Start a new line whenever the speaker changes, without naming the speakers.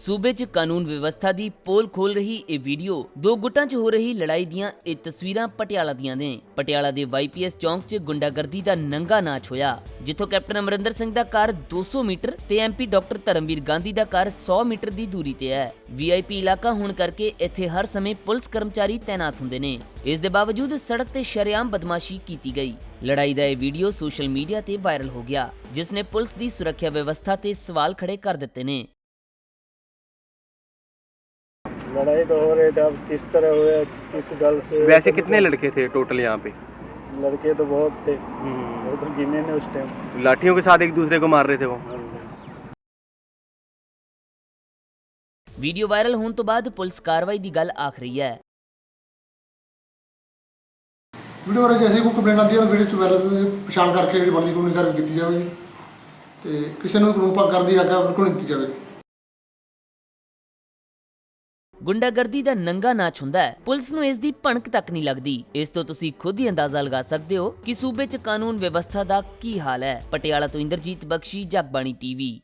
ਸੂਬੇ 'ਚ ਕਾਨੂੰਨ ਵਿਵਸਥਾ ਦੀ ਪੋਲ ਖੋਲ ਰਹੀ ਇਹ ਵੀਡੀਓ, ਦੋ ਗੁੱਟਾਂ 'ਚ ਹੋ ਰਹੀ ਲੜਾਈ ਦੀਆਂ ਇਹ ਤਸਵੀਰਾਂ ਪਟਿਆਲਾ ਦੀਆਂ ਨੇ। ਪਟਿਆਲਾ ਦੇ ਵਾਈਪੀਐਸ ਚੌਂਕ 'ਚ ਗੁੰਡਾਗਰਦੀ ਦਾ ਨੰਗਾ ਨਾਚ ਹੋਇਆ, ਜਿੱਥੋਂ ਕੈਪਟਨ ਅਮਰਿੰਦਰ ਸਿੰਘ ਦਾ ਘਰ 200 ਮੀਟਰ ਤੇ ਐਮਪੀ ਡਾਕਟਰ ਧਰਮਵੀਰ ਗਾਂਧੀ ਦਾ ਘਰ 100 ਮੀਟਰ ਦੀ ਦੂਰੀ ਤੇ ਹੈ। ਵੀਆਈਪੀ ਇਲਾਕਾ ਹੋਣ ਕਰਕੇ ਇੱਥੇ ਹਰ ਸਮੇਂ ਪੁਲਿਸ ਕਰਮਚਾਰੀ ਤਾਇਨਾਤ ਹੁੰਦੇ ਨੇ। ਇਸ ਦੇ ਬਾਵਜੂਦ ਸੜਕ ਤੇ ਸ਼ਰੇਆਮ ਬਦਮਾਸ਼ੀ ਕੀਤੀ ਗਈ। ਲੜਾਈ ਦਾ ਇਹ ਵੀਡੀਓ ਸੋਸ਼ਲ ਮੀਡੀਆ ਤੇ ਵਾਇਰਲ ਹੋ ਗਿਆ, ਜਿਸ ਨੇ ਪੁਲਿਸ ਦੀ ਸੁਰੱਖਿਆ ਵਿਵਸਥਾ ਤੇ ਸਵਾਲ ਖੜੇ ਕਰ ਦਿੱਤੇ ਨੇ।
लड़ाई तो हो रही थी अब किस तरह हुए किस गल से
वैसे कितने लड़के थे टोटल यहाँ पे
लड़के तो बहुत थे वो तो गिने ने उस टाइम
लाठियों के साथ एक दूसरे को मार रहे थे वो
ਵੀਡੀਓ ਵਾਇਰਲ ਹੋਣ ਤੋਂ ਬਾਅਦ ਪੁਲਿਸ ਕਾਰਵਾਈ ਦੀ ਗੱਲ ਆਖ ਰਹੀ ਹੈ
ਵੀਡੀਓ ਬਾਰੇ ਜੈਸੇ ਕੋਈ ਕੰਪਲੇਂਟ ਆਉਂਦੀ ਹੈ ਉਹ ਵੀਡੀਓ ਚ ਵਾਇਰਲ ਪਛਾਣ ਕਰਕੇ ਜਿਹੜੀ ਬਣਦੀ ਕਾਨੂੰਨੀ ਕਾਰਵਾਈ ਕੀਤੀ ਜਾਵੇਗੀ ਤੇ ਕਿਸੇ ਨੂੰ ਕਾਨੂੰਨ ਭੰਗ ਕਰਦੀ ਆਗਿਆ ਬਿਲਕੁਲ ਨਹੀਂ ਦਿੱਤੀ ਜਾਵੇਗੀ
ਗੁੰਡਾਗਰਦੀ ਦਾ ਨੰਗਾ ਨਾਚ ਹੁੰਦਾ ਹੈ। ਪੁਲਿਸ ਨੂੰ ਇਸ ਦੀ ਭਣਕ ਤੱਕ ਨਹੀਂ ਲੱਗਦੀ। ਇਸ ਤੋਂ ਤੁਸੀਂ ਖੁਦ ਹੀ ਅੰਦਾਜ਼ਾ ਲਗਾ ਸਕਦੇ ਹੋ ਕਿ ਸੂਬੇ 'ਚ ਕਾਨੂੰਨ ਵਿਵਸਥਾ ਦਾ ਕੀ ਹਾਲ ਹੈ। ਪਟਿਆਲਾ ਤੋਂ ਇੰਦਰਜੀਤ ਬਖਸ਼ੀ, ਜਗਬਾਣੀ ਟੀਵੀ।